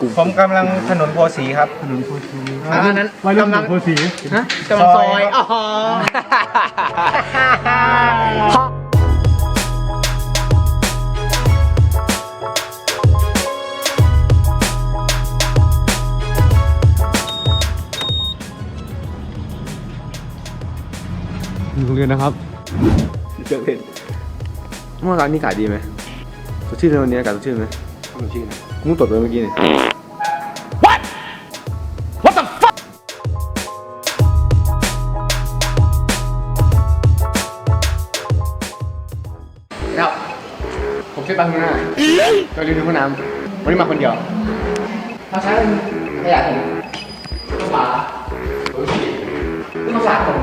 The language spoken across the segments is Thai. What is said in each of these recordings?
กลุ่มผมกำลังถนนโพสีครับอันนั้นวัยรุ่นกำลัง โพสีฮะกำลังซอย อ๋อ โรงเรียนนะครับเจอเพนเมื่อวานนี้อากาศดีไหมสดชื่นเลยวันนี้อากาศสดชื่นไหมสดชื่น มึงตดไปเมื่อกี้นี่ครับ ผมชื่อปังคุณนาก็รีวิวห้องน้ำวันนี้มาคนเดียวถ้าใช้เป็นขยะผมต้องฝาโอ้ยต้องฝาผม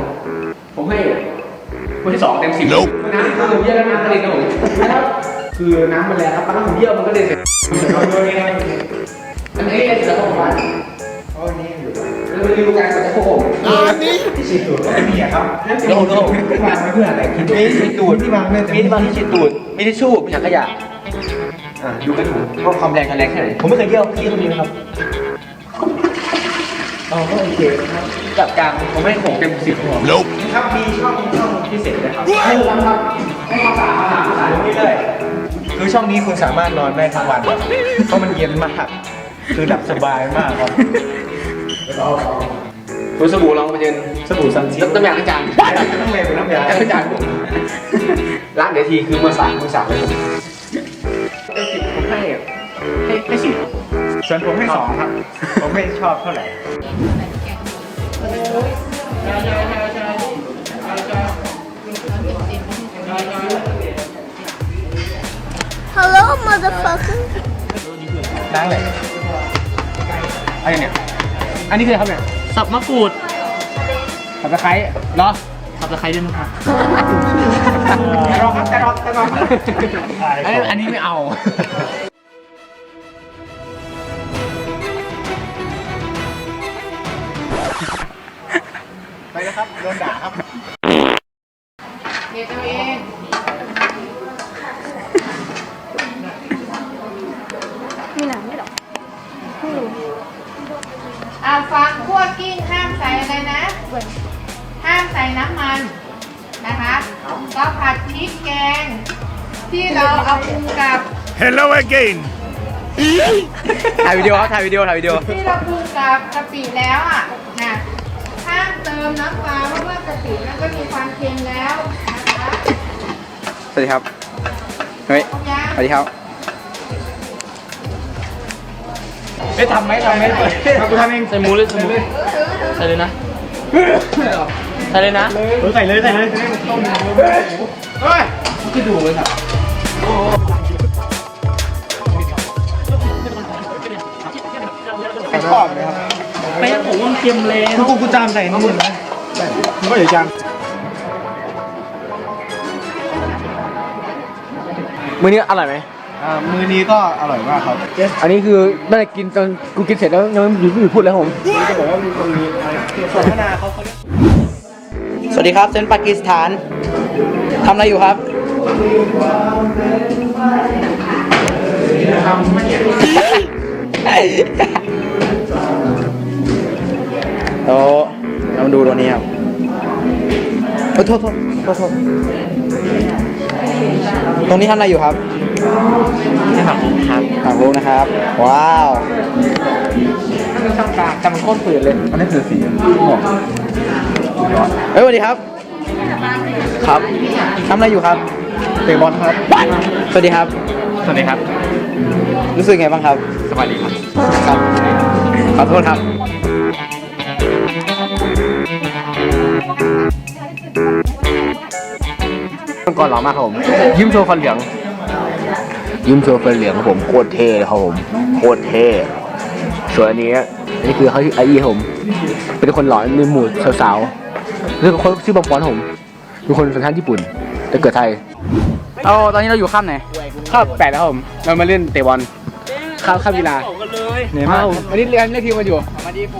ผมให้คนที่สองเต็มสิบน้ำคือผมเยี่ยมแล้วน้ำกระเด็นครับผมนะครับ คือน้ำมันแรงครับปลาผมเยี่ยมมันก็เด็นเสร็จอันนี้เสร็จแล้วผมว่าอ๋อนี่อยู่แล้วรีวิวการกระโปรงอันนี้ที่ฉีดตูดไม่มีอะครับโลโลที่วางไว้เพื่ออะไรคิดดูที่ฉีดตูดที่วางไว้มีที่บางที่ฉีดตูดมีทิชชู่มีถังขยะอ่าดูกันถูกว่าความแรงกันแรงแค่ไหนผมไม่เคยเยี่ยวพี่คนนี้ครับอ๋อก็โอเคครับกับกลางผมให้ผมเต็มสิบหัวครับมีช่องช่องพิเศษนะครับให้ความครับให้ความสะอาดความสะอาดนี่เลย คือช่องนี้คุณสามารถนอนได้ทั้งวันครับเพราะมันเย็นมาก คือดับสบายมากครับตัวสบู่ลองมาเย็นสบู่ซันซิลน้ำยาล้างจานน้ำเมย์เป็นน้ำยาล้างจานผมล้างเดี๋ยวทีคือมือสามมือสามเลยผมเต็มสิบผมให้ให้ให้สิบส่วนผมให้สองครับ ผมไม่ชอบเท่าไหร่ motherfucker. ล้างเลยอะไรเนี่ย อันนี้คืออะไรครับเนี่ยสับมะกรูดสับตะไคร้เหรอสับตะไคร้ด้วยนะครับแต่รอครับแต่รอแต่รออันนี้อันนี้ไม่เอา ไปนะครับ โดนด่าครับมี อ่าฟังคั่วกิ้งห้ามใส่อะไรนะ ห้ามใส่น้ำมันนะคะก็ผัดพริกแกง ที่เราเอาปรุงกับ Hello again. ถ่ายวิดีโอครับถ่ายวิดีโอถ่ายวิดีโอที่เราปรุงกับกะปิแล้วอะนะห้ามเติมน้ำปลาเพราะว่ากะปิมันก็มีความเค็มแล้วนะคะสวัสดีครับ เฮ้ยครบยังสวัสดีครับ ไม่ทำไหมทำไหมมากูทำเองใส่หมูเลยใส่หมูใส่เลยนะใส่เลยนะใส่เลยใส่เลยคือดูเลยครับไม่ชอบเลยครับไปยังผมว่ามันเค็มเลยถ้ากูกูจามใส่นี่มึงนะก็เดี๋ยวจามมื้อนี้อร่อยไหม อ่ามือนี้ก็อร่อยมากครับอันนี้คือน่าจะกินตอนกูกินเสร็จแล้วยังไม่หยุดไม่หยุดพูดแล้วผมจะบอกว่ามีคนมีอะไรสนทนาเขาเขาเรียกสวัสดีครับเซนปากีสถานทำอะไรอยู่ครับทำไม่เห็นโอ้เรามาดูตัวนี้ครับโอ้โทษโทษโทษโทษ ตรงนี้ทำอะไรอยู่ครับนี่ผักบุ้งครับถามลูกนะครับ ว้าวนั่นคือช่างกลางแต่มันโคตรฝืดเลย อันนี้คือสีม่วงเฮ้ยสวัสดีครับ ครับทำอะไรอยู่ครับ เตะบอลครับ สวัสดีครับ สวัสดีครับ รู้สึกไงบ้างครับ สวัสดีครับ ครับ ขอโทษครับมัง กรหล่อมากครับผม ยิ้มโชว์ฟันเหลือง ยิ้มโชว์ฟันเหลืองครับผมโคตรเท่เลยครับผมโคตรเท่ส่วนอันนี้อันนี้คือเขาชื่อไออีครับผม เป็นคนหล่อในหมู่สาวๆแล้วก็คนชื่อบอมปอนครับผมเป็นคนสัญชาติญี่ปุ่น แต่เกิดไทยเอาตอนนี้เราอยู่ข้ามไหนข้ามแปดแล้วครับผมเรามาเล่นเตะบอลข้ามข้ามกีฬาเหนื่อยมากวันนี้เรียนเรียกทีมมาอยู่มาดีปู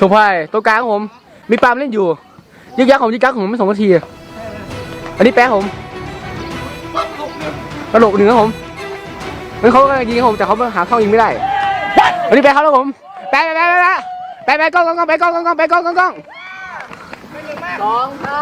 สพายตัวกลางของผม มีปาล์มเล่นอยู่ยึกยักษ์ผมยึกยักษ์ผมไม่สองนาที อันนี้แป๊ะผมกระโหลกหนึ่งครับผมมันเขากำลังยิงครับผมแต่เขาหาเข้ายิงไม่ได้ อันนี้แป๊ะเขาแล้วผม แป๊ะแป๊ะแป๊ะแป๊ะแป๊ะแป๊ะกล้องกล้องกล้องแป๊ะกล้องกล้องกล้องแป๊ะกล้องกล้องกล้องสองเท่า